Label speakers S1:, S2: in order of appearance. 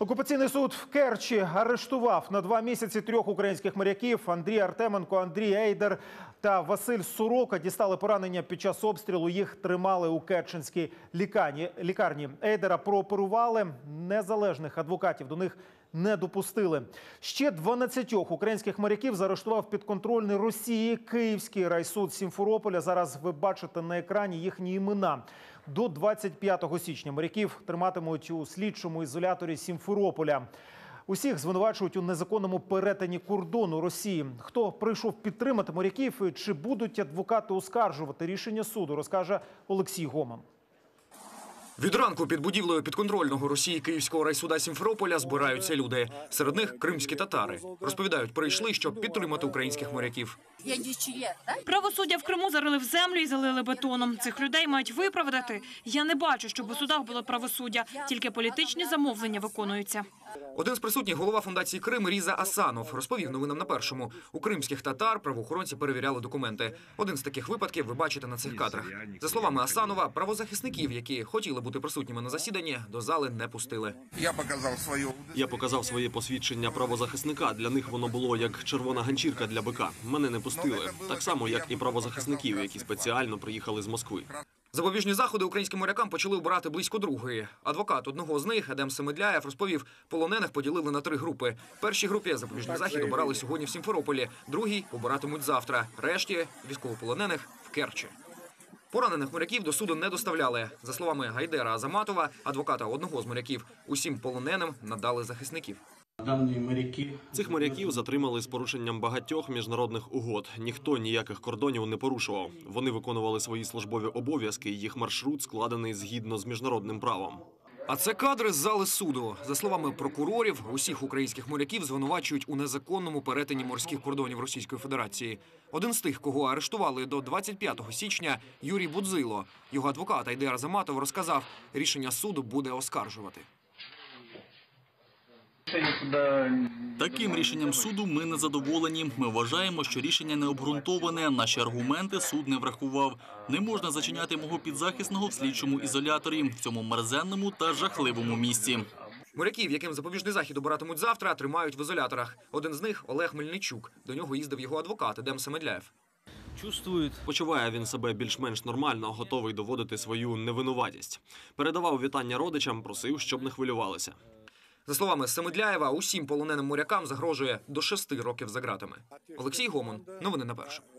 S1: Окупаційний суд в Керчі арештував на два місяці трьох українських моряків Андрій Артеменко, Андрій Ейдер та Василь Сурока. Дістали поранення під час обстрілу. Їх тримали у Керченській лікарні. Ейдера прооперували. Незалежних адвокатів до них не допустили. Ще 12 українських моряків заарештував підконтрольний Росії Київський райсуд Сімферополя. Зараз ви бачите на екрані їхні імена. До 25 січня моряків триматимуть у слідчому ізоляторі Сімферополя. Усіх звинувачують у незаконному перетині кордону Росії. Хто прийшов підтримати моряків і чи будуть адвокати оскаржувати рішення суду, розкаже Олексій Гоман.
S2: Від ранку під будівлею підконтрольного Росії Київського райсуда Сімферополя збираються люди. Серед них кримські татари. Розповідають, прийшли, щоб підтримати українських моряків.
S3: Правосуддя в Криму зарили в землю і залили бетоном. Цих людей мають виправдати. Я не бачу, щоб у судах було правосуддя, тільки політичні замовлення виконуються.
S2: Один з присутніх голова фундації Крим Різа Асанов розповів новинам на першому. У кримських татар правоохоронці перевіряли документи. Один з таких випадків ви бачите на цих кадрах. За словами Асанова, правозахисників, які хотіли бути присутніми на засіданні, до зали не пустили.
S4: Я показав свою
S5: Я показав своє посвідчення правозахисника. Для них воно було як червона ганчірка для бика. Мене не пустили. Так само, як і правозахисників, які спеціально приїхали з Москви.
S2: Запобіжні заходи українським морякам почали обирати близько другої. Адвокат одного з них, Едем Семедляєв, розповів, полонених поділили на три групи. Першій групі запобіжний захід обирали сьогодні в Сімферополі, другій обиратимуть завтра. Решті військовополонених в Керчі. Поранених моряків до суду не доставляли. За словами Гайдера Азаматова, адвоката одного з моряків, усім полоненим надали захисників.
S5: Цих моряків затримали з порушенням багатьох міжнародних угод. Ніхто ніяких кордонів не порушував. Вони виконували свої службові обов'язки. Їх маршрут складений згідно з міжнародним правом.
S2: А це кадри з зали суду. За словами прокурорів, усіх українських моряків звинувачують у незаконному перетині морських кордонів Російської Федерації. Один з тих, кого арештували до 25 січня, Юрій Будзило. Його адвокат Айдер Заматов розказав, рішення суду буде оскаржувати.
S6: Таким рішенням суду ми не задоволені. Ми вважаємо, що рішення не обґрунтоване. Наші аргументи суд не врахував. Не можна зачиняти мого підзахисного в слідчому ізоляторі в цьому мерзенному та жахливому місці.
S2: Моряків, яким запобіжний захід обиратимуть завтра, тримають в ізоляторах. Один з них Олег Мельничук. До нього їздив його адвокат Едем Семедляєв.
S5: Чувствують. Почуває він себе більш-менш нормально, готовий доводити свою невинуватість. Передавав вітання родичам, просив, щоб не хвилювалися.
S2: За словами Семедляєва, усім полоненим морякам загрожує до шести років за ґратами. Олексій Гомон. Новини на першому.